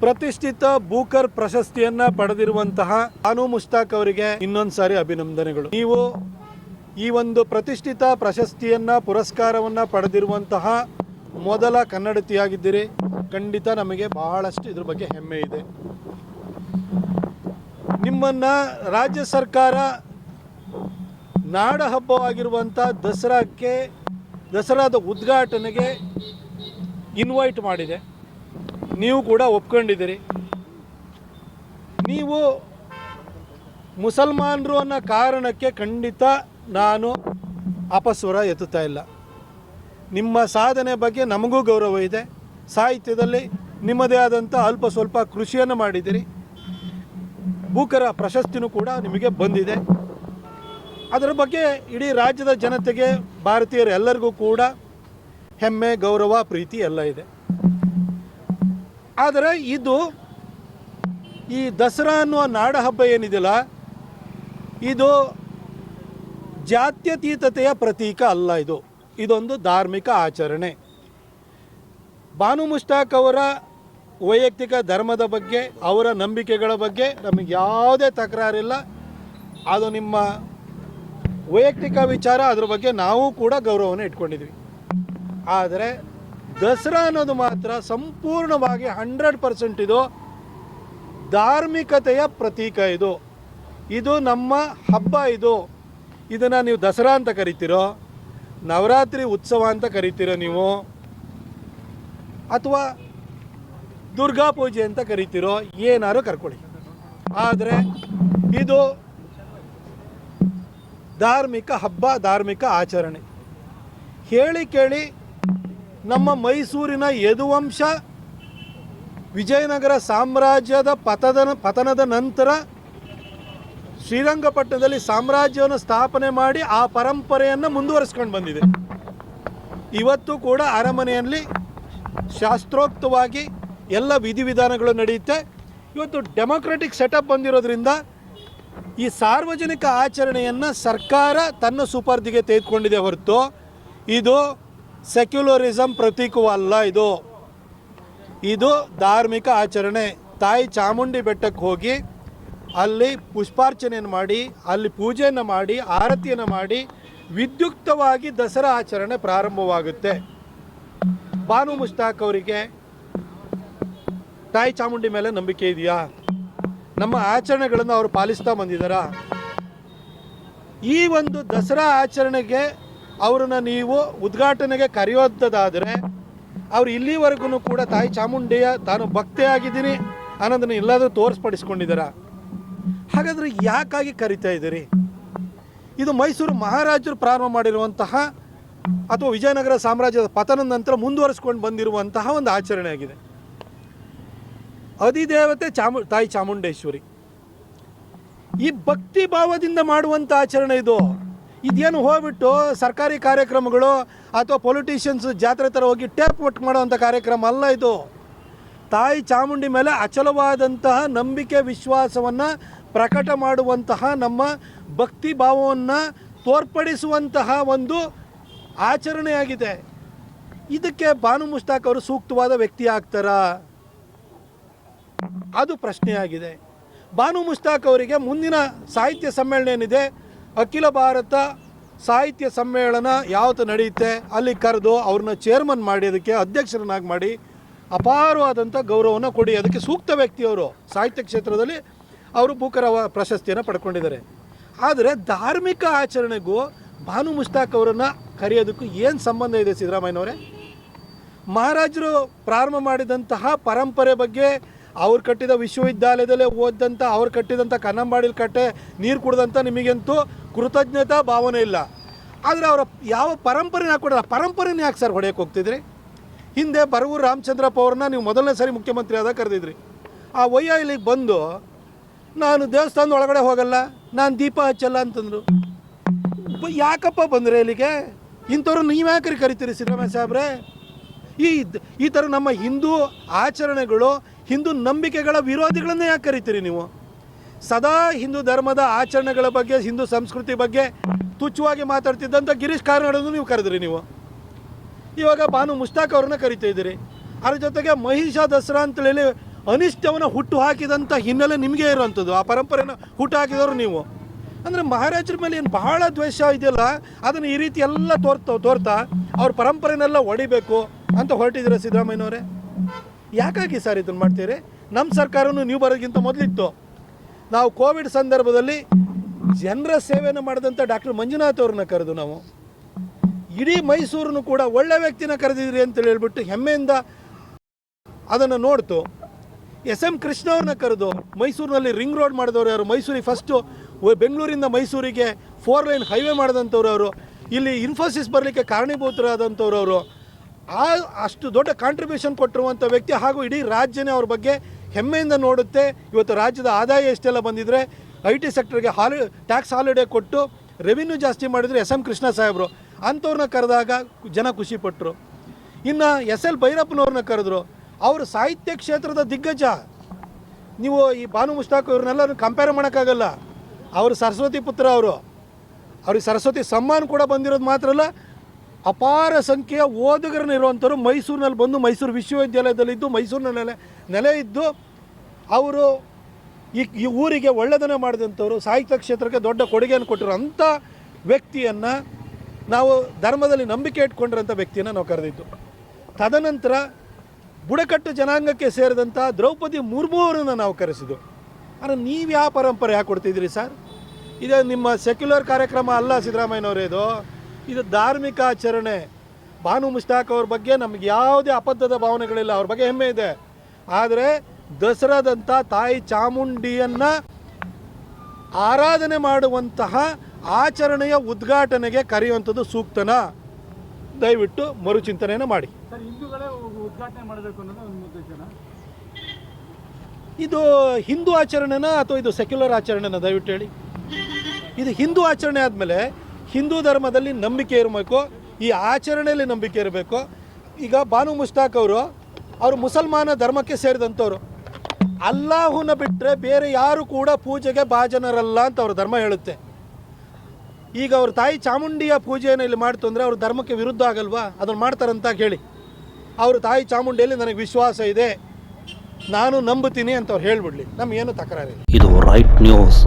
ಪ್ರತಿಷ್ಠಿತ ಬೂಕರ್ ಪ್ರಶಸ್ತಿಯನ್ನ ಪಡೆದಿರುವಂತಹ ಅನು ಮುಸ್ತಾಕ್ ಅವರಿಗೆ ಇನ್ನೊಂದು ಸಾರಿ ಅಭಿನಂದನೆಗಳು. ನೀವು ಈ ಒಂದು ಪ್ರತಿಷ್ಠಿತ ಪ್ರಶಸ್ತಿಯನ್ನ, ಪುರಸ್ಕಾರವನ್ನ ಪಡೆದಿರುವಂತಹ ಮೊದಲ ಕನ್ನಡತಿಯಾಗಿದ್ದೀರಿ. ಖಂಡಿತ ನಮಗೆ ಬಹಳಷ್ಟು ಇದ್ರ ಬಗ್ಗೆ ಹೆಮ್ಮೆ ಇದೆ. ನಿಮ್ಮನ್ನ ರಾಜ್ಯ ಸರ್ಕಾರ ನಾಡ ಹಬ್ಬವಾಗಿರುವಂಥ ದಸರಾಕ್ಕೆ, ದಸರಾದ ಉದ್ಘಾಟನೆಗೆ ಇನ್ವೈಟ್ ಮಾಡಿದೆ. ನೀವು ಕೂಡ ಒಪ್ಕೊಂಡಿದ್ದೀರಿ. ನೀವು ಮುಸಲ್ಮಾನರು ಅನ್ನೋ ಕಾರಣಕ್ಕೆ ಖಂಡಿತ ನಾನು ಅಪಸ್ವರ ಎತ್ತುತ್ತಾ ಇಲ್ಲ. ನಿಮ್ಮ ಸಾಧನೆ ಬಗ್ಗೆ ನಮಗೂ ಗೌರವ ಇದೆ. ಸಾಹಿತ್ಯದಲ್ಲಿ ನಿಮ್ಮದೇ ಆದಂಥ ಅಲ್ಪ ಸ್ವಲ್ಪ ಕೃಷಿಯನ್ನು ಮಾಡಿದ್ದೀರಿ. ಭೂಕರ ಪ್ರಶಸ್ತಿನೂ ಕೂಡ ನಿಮಗೆ ಬಂದಿದೆ. ಅದರ ಬಗ್ಗೆ ಇಡೀ ರಾಜ್ಯದ ಜನತೆಗೆ ಭಾರತೀಯರೆಲ್ಲರಿಗೂ ಕೂಡ ಹೆಮ್ಮೆ, ಗೌರವ, ಪ್ರೀತಿ ಎಲ್ಲ ಇದೆ. ಆದರೆ ಇದು ಈ ದಸರಾ ಅನ್ನುವ ನಾಡ ಹಬ್ಬ ಏನಿದೆಯಲ್ಲ, ಇದು ಜಾತ್ಯತೀತತೆಯ ಪ್ರತೀಕ ಅಲ್ಲ ಇದು. ಇದೊಂದು ಧಾರ್ಮಿಕ ಆಚರಣೆ. ಬಾನು ಮುಷ್ತಾಕ್ ಅವರ ವೈಯಕ್ತಿಕ ಧರ್ಮದ ಬಗ್ಗೆ, ಅವರ ನಂಬಿಕೆಗಳ ಬಗ್ಗೆ ನಮಗೆ ಯಾವುದೇ ತಕರಾರಿಲ್ಲ. ಅದು ನಿಮ್ಮ ವೈಯಕ್ತಿಕ ವಿಚಾರ, ಅದ್ರ ಬಗ್ಗೆ ನಾವು ಕೂಡ ಗೌರವವನ್ನು ಇಟ್ಕೊಂಡಿದ್ವಿ. ಆದರೆ ದಸರಾ ಅನ್ನೋದು ಮಾತ್ರ ಸಂಪೂರ್ಣವಾಗಿ ಹಂಡ್ರೆಡ್ ಪರ್ಸೆಂಟ್ ಇದು ಧಾರ್ಮಿಕತೆಯ ಪ್ರತೀಕ ಇದು. ಇದು ನಮ್ಮ ಹಬ್ಬ ಇದು. ಇದನ್ನು ನೀವು ದಸರಾ ಅಂತ ಕರಿತೀರೋ, ನವರಾತ್ರಿ ಉತ್ಸವ ಅಂತ ಕರಿತೀರೋ ನೀವು, ಅಥವಾ ದುರ್ಗಾ ಪೂಜೆ ಅಂತ ಕರಿತೀರೋ, ಏನಾರು ಕರ್ಕೊಳ್ಳಿ. ಆದರೆ ಇದು ಧಾರ್ಮಿಕ ಹಬ್ಬ, ಧಾರ್ಮಿಕ ಆಚರಣೆ. ಹೇಳಿ ಕೇಳಿ ನಮ್ಮ ಮೈಸೂರಿನ ಯದುವಂಶ ವಿಜಯನಗರ ಸಾಮ್ರಾಜ್ಯದ ಪತದ ಪತನದ ನಂತರ ಶ್ರೀರಂಗಪಟ್ಟಣದಲ್ಲಿ ಸಾಮ್ರಾಜ್ಯವನ್ನು ಸ್ಥಾಪನೆ ಮಾಡಿ ಆ ಪರಂಪರೆಯನ್ನು ಮುಂದುವರಿಸ್ಕೊಂಡು ಬಂದಿದೆ. ಇವತ್ತು ಕೂಡ ಅರಮನೆಯಲ್ಲಿ ಶಾಸ್ತ್ರೋಕ್ತವಾಗಿ ಎಲ್ಲ ವಿಧಿವಿಧಾನಗಳು ನಡೆಯುತ್ತೆ. ಇವತ್ತು ಡೆಮೊಕ್ರೆಟಿಕ್ ಸೆಟಪ್ ಬಂದಿರೋದ್ರಿಂದ ಈ ಸಾರ್ವಜನಿಕ ಆಚರಣೆಯನ್ನು ಸರ್ಕಾರ ತನ್ನ ಸುಪರ್ದಿಗೆ ತೆಗೆದುಕೊಂಡಿದೆ ಹೊರತು ಇದು ಸೆಕ್ಯುಲರಿಸಮ್ ಪ್ರತೀಕವಲ್ಲ ಇದು. ಇದು ಧಾರ್ಮಿಕ ಆಚರಣೆ. ತಾಯಿ ಚಾಮುಂಡಿ ಬೆಟ್ಟಕ್ಕೆ ಹೋಗಿ ಅಲ್ಲಿ ಪುಷ್ಪಾರ್ಚನೆಯನ್ನು ಮಾಡಿ, ಅಲ್ಲಿ ಪೂಜೆಯನ್ನು ಮಾಡಿ, ಆರತಿಯನ್ನು ಮಾಡಿ ವಿದ್ಯುಕ್ತವಾಗಿ ದಸರಾ ಆಚರಣೆ ಪ್ರಾರಂಭವಾಗುತ್ತೆ. ಬಾನು ಮುಷ್ತಾಕ್ ಅವರಿಗೆ ತಾಯಿ ಚಾಮುಂಡಿ ಮೇಲೆ ನಂಬಿಕೆ ಇದೆಯಾ? ನಮ್ಮ ಆಚರಣೆಗಳನ್ನು ಅವರು ಪಾಲಿಸ್ತಾ ಬಂದಿದ್ದಾರಾ? ಈ ಒಂದು ದಸರಾ ಆಚರಣೆಗೆ ಅವರನ್ನ ನೀವು ಉದ್ಘಾಟನೆಗೆ ಕರೆಯೋದಾದರೆ ಅವ್ರು ಇಲ್ಲಿವರೆಗೂ ಕೂಡ ತಾಯಿ ಚಾಮುಂಡಿಯ ತಾನು ಭಕ್ತೆಯಾಗಿದ್ದೀನಿ ಅನ್ನೋದನ್ನು ಎಲ್ಲಾದರೂ ತೋರಿಸ್ಪಡಿಸ್ಕೊಂಡಿದ್ದಾರಾ? ಹಾಗಾದರೆ ಯಾಕಾಗಿ ಕರಿತಾ ಇದ್ದೀರಿ? ಇದು ಮೈಸೂರು ಮಹಾರಾಜರು ಪ್ರಾರಂಭ ಮಾಡಿರುವಂತಹ ಅಥವಾ ವಿಜಯನಗರ ಸಾಮ್ರಾಜ್ಯದ ಪತನದ ನಂತರ ಮುಂದುವರಿಸ್ಕೊಂಡು ಬಂದಿರುವಂತಹ ಒಂದು ಆಚರಣೆ ಆಗಿದೆ. ಅಧಿದೇವತೆ ಚಾಮು, ತಾಯಿ ಚಾಮುಂಡೇಶ್ವರಿ. ಈ ಭಕ್ತಿ ಭಾವದಿಂದ ಮಾಡುವಂಥ ಆಚರಣೆ ಇದು. ಇದೇನು ಹೋಗ್ಬಿಟ್ಟು ಸರ್ಕಾರಿ ಕಾರ್ಯಕ್ರಮಗಳು ಅಥವಾ ಪೊಲಿಟಿಷಿಯನ್ಸ್ ಜಾತ್ರೆ ಥರ ಹೋಗಿ ಟೇಪ್ ಒಟ್ಟು ಮಾಡೋವಂಥ ಕಾರ್ಯಕ್ರಮ ಅಲ್ಲ ಇದು. ತಾಯಿ ಚಾಮುಂಡಿ ಮೇಲೆ ಅಚಲವಾದಂತಹ ನಂಬಿಕೆ ವಿಶ್ವಾಸವನ್ನು ಪ್ರಕಟ ಮಾಡುವಂತಹ ನಮ್ಮ ಭಕ್ತಿ ಭಾವವನ್ನು ತೋರ್ಪಡಿಸುವಂತಹ ಒಂದು ಆಚರಣೆಯಾಗಿದೆ. ಇದಕ್ಕೆ ಬಾನು ಮುಷ್ತಾಕ್ ಅವರು ಸೂಕ್ತವಾದ ವ್ಯಕ್ತಿ ಆಗ್ತಾರಾ? ಅದು ಪ್ರಶ್ನೆಯಾಗಿದೆ. ಬಾನು ಮುಷ್ತಾಕ್ ಅವರಿಗೆ ಮುಂದಿನ ಸಾಹಿತ್ಯ ಸಮ್ಮೇಳನ ಏನಿದೆ? ಅಖಿಲ ಭಾರತ ಸಾಹಿತ್ಯ ಸಮ್ಮೇಳನ ಯಾವತ್ತು ನಡೆಯುತ್ತೆ, ಅಲ್ಲಿ ಕರೆದು ಅವ್ರನ್ನ ಚೇರ್ಮನ್ ಮಾಡಿ, ಅದಕ್ಕೆ ಅಧ್ಯಕ್ಷರನ್ನಾಗಿ ಮಾಡಿ ಅಪಾರವಾದಂಥ ಗೌರವವನ್ನು ಕೊಡಿ. ಅದಕ್ಕೆ ಸೂಕ್ತ ವ್ಯಕ್ತಿಯವರು ಸಾಹಿತ್ಯ ಕ್ಷೇತ್ರದಲ್ಲಿ ಅವರು ಭೂಕರ ಪ್ರಶಸ್ತಿಯನ್ನು ಪಡ್ಕೊಂಡಿದ್ದಾರೆ. ಆದರೆ ಧಾರ್ಮಿಕ ಆಚರಣೆಗೂ ಭಾನು ಮುಷ್ತಾಕ್ ಅವರನ್ನು ಕರೆಯೋದಕ್ಕೂ ಏನು ಸಂಬಂಧ ಇದೆ ಸಿದ್ದರಾಮಯ್ಯನವರೇ? ಮಹಾರಾಜರು ಪ್ರಾರಂಭ ಮಾಡಿದಂತಹ ಪರಂಪರೆ ಬಗ್ಗೆ ಅವ್ರು ಕಟ್ಟಿದ ವಿಶ್ವವಿದ್ಯಾಲಯದಲ್ಲೇ ಓದಿದಂಥ ಅವ್ರು ಕಟ್ಟಿದಂಥ ಕನ್ನಂಬಾಡಿಲಿ ಕಟ್ಟೆ, ನೀರು ಕುಡ್ದಂಥ ನಿಮಗಂತೂ ಕೃತಜ್ಞತಾ ಭಾವನೆ ಇಲ್ಲ. ಆದರೆ ಅವರ ಯಾವ ಪರಂಪರೆನ ಹಾಕೊಡಲ್ಲ ಪರಂಪರೆನ ಯಾಕೆ ಸರ್ ಹೊಡೆಯಕ್ಕೆ ಹೋಗ್ತಿದ್ರಿ? ಹಿಂದೆ ಬರವೂರು ರಾಮಚಂದ್ರಪ್ಪ ಅವ್ರನ್ನ ನೀವು ಮೊದಲನೇ ಸಾರಿ ಮುಖ್ಯಮಂತ್ರಿ ಆದಾಗ ಕರೆದಿದ್ರಿ. ಆ ವಯ್ಯ ಇಲ್ಲಿಗೆ ಬಂದು, ನಾನು ದೇವಸ್ಥಾನದ ಒಳಗಡೆ ಹೋಗಲ್ಲ, ನಾನು ದೀಪ ಹಚ್ಚಲ್ಲ ಅಂತಂದರು. ಯಾಕಪ್ಪ ಬಂದರೆ ಇಲ್ಲಿಗೆ ಇಂಥವ್ರು ನೀವು ಯಾಕ್ರಿ ಕರಿತೀರಿ ಸಿದ್ದರಾಮಯ್ಯ ಈ ಈ ಥರ ನಮ್ಮ ಹಿಂದೂ ಆಚರಣೆಗಳು, ಹಿಂದೂ ನಂಬಿಕೆಗಳ ವಿರೋಧಿಗಳನ್ನೇ ಯಾಕೆ ಕರಿತೀರಿ ನೀವು? ಸದಾ ಹಿಂದೂ ಧರ್ಮದ ಆಚರಣೆಗಳ ಬಗ್ಗೆ, ಹಿಂದೂ ಸಂಸ್ಕೃತಿ ಬಗ್ಗೆ ತುಚ್ಛವಾಗಿ ಮಾತಾಡ್ತಿದ್ದಂಥ ಗಿರೀಶ್ ಕಾರ್ನಾಡನ್ನು ನೀವು ಕರೆದ್ರಿ ನೀವು. ಇವಾಗ ಬಾನು ಮುಷ್ತಾಕ್ ಅವ್ರನ್ನ ಕರಿತಾ ಇದ್ದೀರಿ. ಅದ್ರ ಜೊತೆಗೆ ಮಹಿಷ ದಸರಾ ಅಂತೇಳಿ ಅನಿಷ್ಟವನ್ನು ಹುಟ್ಟು ಹಾಕಿದಂಥ ಹಿನ್ನೆಲೆ ನಿಮಗೆ ಇರುವಂಥದ್ದು ಆ ಪರಂಪರೆಯನ್ನು ಹುಟ್ಟು ಹಾಕಿದವರು ನೀವು. ಅಂದರೆ ಮಹಾರಾಜರ ಮೇಲೆ ಏನು ಬಹಳ ದ್ವೇಷ ಇದೆಯಲ್ಲ, ಅದನ್ನು ಈ ರೀತಿ ಎಲ್ಲ ತೋರ್ತಾ ತೋರ್ತಾ ಅವ್ರ ಪರಂಪರೆನೆಲ್ಲ ಹೊಡಿಬೇಕು ಅಂತ ಹೊರಟಿದ್ದೀರ ಸಿದ್ದರಾಮಯ್ಯನವರೇ? ಯಾಕಾಗಿ ಸರ್ ಇದನ್ನು ಮಾಡ್ತೀರಿ? ನಮ್ಮ ಸರ್ಕಾರನೂ ನೀವು ಬರೋದಕ್ಕಿಂತ ಮೊದಲಿತ್ತು. ನಾವು ಕೋವಿಡ್ ಸಂದರ್ಭದಲ್ಲಿ ಜನರ ಸೇವೆಯನ್ನು ಮಾಡಿದಂಥ ಡಾಕ್ಟರ್ ಮಂಜುನಾಥ್ ಅವ್ರನ್ನ ಕರೆದು ನಾವು ಇಡೀ ಮೈಸೂರನ್ನು ಕೂಡ ಒಳ್ಳೆ ವ್ಯಕ್ತಿನ ಕರೆದಿದ್ರಿ ಅಂತೇಳಿ ಹೇಳ್ಬಿಟ್ಟು ಹೆಮ್ಮೆಯಿಂದ ಅದನ್ನು ನೋಡ್ತು. ಎಸ್ ಎಂ ಕೃಷ್ಣ ಅವ್ರನ್ನ ಕರೆದು ಮೈಸೂರಿನಲ್ಲಿ ರಿಂಗ್ ರೋಡ್ ಮಾಡಿದವರು ಯಾರು? ಮೈಸೂರಿಗೆ ಫಸ್ಟು ಬೆಂಗಳೂರಿಂದ ಮೈಸೂರಿಗೆ ಫೋರ್ ಲೈನ್ ಹೈವೇ ಮಾಡಿದಂಥವ್ರು ಅವರು ಇಲ್ಲಿ ಇನ್ಫೋಸಿಸ್ ಬರಲಿಕ್ಕೆ ಕಾರಣೀಭೂತರಾದಂಥವ್ರು ಅವರು ಆ ಅಷ್ಟು ದೊಡ್ಡ ಕಾಂಟ್ರಿಬ್ಯೂಷನ್ ಕೊಟ್ಟಿರುವಂಥ ವ್ಯಕ್ತಿ ಹಾಗೂ ಇಡೀ ರಾಜ್ಯನೇ ಅವ್ರ ಬಗ್ಗೆ ಹೆಮ್ಮೆಯಿಂದ ನೋಡುತ್ತೆ. ಇವತ್ತು ರಾಜ್ಯದ ಆದಾಯ ಎಷ್ಟೆಲ್ಲ ಬಂದಿದ್ರೆ ಐ ಟಿ ಸೆಕ್ಟರ್ಗೆ ಹಾಲಿ ಟ್ಯಾಕ್ಸ್ ಹಾಲಿಡೇ ಕೊಟ್ಟು ರೆವಿನ್ಯೂ ಜಾಸ್ತಿ ಮಾಡಿದ್ರು ಎಸ್ ಎಂ ಕೃಷ್ಣ ಸಾಹೇಬರು. ಅಂಥವ್ರನ್ನ ಕರೆದಾಗ ಜನ ಖುಷಿಪಟ್ಟರು ಇನ್ನು ಎಸ್ ಎಲ್ ಭೈರಪ್ಪನವ್ರನ್ನ ಕರೆದ್ರು. ಅವರು ಸಾಹಿತ್ಯ ಕ್ಷೇತ್ರದ ದಿಗ್ಗಜ. ನೀವು ಈ ಭಾನು ಮುಷ್ತಾಕ್ ಇವ್ರನ್ನೆಲ್ಲ ಕಂಪೇರ್ ಮಾಡೋಕ್ಕಾಗಲ್ಲ. ಅವರು ಸರಸ್ವತಿ ಪುತ್ರ ಅವರು. ಅವ್ರಿಗೆ ಸರಸ್ವತಿ ಸಮ್ಮಾನ ಕೂಡ ಬಂದಿರೋದು ಮಾತ್ರ ಅಲ್ಲ ಅಪಾರ ಸಂಖ್ಯೆಯ ಓದುಗರನ್ನ ಇರುವಂಥವ್ರು ಮೈಸೂರಿನಲ್ಲಿ ಬಂದು ಮೈಸೂರು ವಿಶ್ವವಿದ್ಯಾಲಯದಲ್ಲಿದ್ದು ಮೈಸೂರಿನ ನೆಲೆ ನೆಲೆ ಇದ್ದು ಅವರು ಈ ಈ ಊರಿಗೆ ಒಳ್ಳೆಯದನ್ನೇ ಮಾಡಿದಂಥವ್ರು, ಸಾಹಿತ್ಯ ಕ್ಷೇತ್ರಕ್ಕೆ ದೊಡ್ಡ ಕೊಡುಗೆಯನ್ನು ಕೊಟ್ಟಿರೋ ಅಂಥ ವ್ಯಕ್ತಿಯನ್ನು ನಾವು ಧರ್ಮದಲ್ಲಿ ನಂಬಿಕೆ ಇಟ್ಕೊಂಡಿರೋಂಥ ವ್ಯಕ್ತಿಯನ್ನು ನಾವು ಕರೆದಿದ್ದು. ತದನಂತರ ಬುಡಕಟ್ಟು ಜನಾಂಗಕ್ಕೆ ಸೇರಿದಂಥ ದ್ರೌಪದಿ ಮುರ್ಮು ಅವರನ್ನು ನಾವು ಕರೆಸಿದ್ದು. ಆದರೆ ನೀವು ಯಾವ ಪರಂಪರೆ ಯಾಕೆ ಕೊಡ್ತಿದ್ದೀರಿ ಸರ್? ಇದು ನಿಮ್ಮ ಸೆಕ್ಯುಲರ್ ಕಾರ್ಯಕ್ರಮ ಅಲ್ಲ ಸಿದ್ದರಾಮಯ್ಯನವರೇ ಇದು ಧಾರ್ಮಿಕ ಆಚರಣೆ ಭಾನು ಮುಷ್ತಾಕ್ ಅವ್ರ ಬಗ್ಗೆ ನಮಗೆ ಯಾವುದೇ ಅಬದ್ಧದ ಭಾವನೆಗಳಿಲ್ಲ ಅವ್ರ ಬಗ್ಗೆ ಹೆಮ್ಮೆ ಇದೆ. ಆದರೆ ದಸರಾದಂಥ ತಾಯಿ ಚಾಮುಂಡಿಯನ್ನು ಆರಾಧನೆ ಮಾಡುವಂತಹ ಆಚರಣೆಯ ಉದ್ಘಾಟನೆಗೆ ಕರೆಯುವಂಥದ್ದು ಸೂಕ್ತನ? ದಯವಿಟ್ಟು ಮರುಚಿಂತನೆಯನ್ನು ಮಾಡಿ. ಇದು ಹಿಂದೂ ಆಚರಣೆನಾ ಅಥವಾ ಇದು ಸೆಕ್ಯುಲರ್ ಆಚರಣೆನ ದಯವಿಟ್ಟು ಹೇಳಿ? ಇದು ಹಿಂದೂ ಆಚರಣೆ ಆದಮೇಲೆ ಹಿಂದೂ ಧರ್ಮದಲ್ಲಿ ನಂಬಿಕೆ ಇರಬೇಕು, ಈ ಆಚರಣೆಯಲ್ಲಿ ನಂಬಿಕೆ ಇರಬೇಕು. ಈಗ ಬಾನು ಮುಷ್ತಾಕ್ ಅವರು ಅವರು ಮುಸಲ್ಮಾನ ಧರ್ಮಕ್ಕೆ ಸೇರಿದಂಥವ್ರು. ಅಲ್ಲಾಹುನ ಬಿಟ್ಟರೆ ಬೇರೆ ಯಾರು ಕೂಡ ಪೂಜೆಗೆ ಭಾಜನರಲ್ಲ ಅಂತ ಅವ್ರ ಧರ್ಮ ಹೇಳುತ್ತೆ. ಈಗ ಅವ್ರ ತಾಯಿ ಚಾಮುಂಡಿಯ ಪೂಜೆಯನ್ನು ಇಲ್ಲಿ ಮಾಡ್ತು ಅಂದರೆ ಅವ್ರ ಧರ್ಮಕ್ಕೆ ವಿರುದ್ಧ ಆಗಲ್ವಾ? ಅದನ್ನು ಮಾಡ್ತಾರಂತ ಕೇಳಿ. ಅವ್ರ ತಾಯಿ ಚಾಮುಂಡಿಯಲ್ಲಿ ನನಗೆ ವಿಶ್ವಾಸ ಇದೆ. ನಾನು ನಂಬುತ್ತೀನಿ ಅಂತ ಅವ್ರು ಹೇಳ್ಬಿಡ್ಲಿ. ನಮಗೇನು ತಕರಾರಿಲ್ಲ. ಇದು ರೈಟ್ ನ್ಯೂಸ್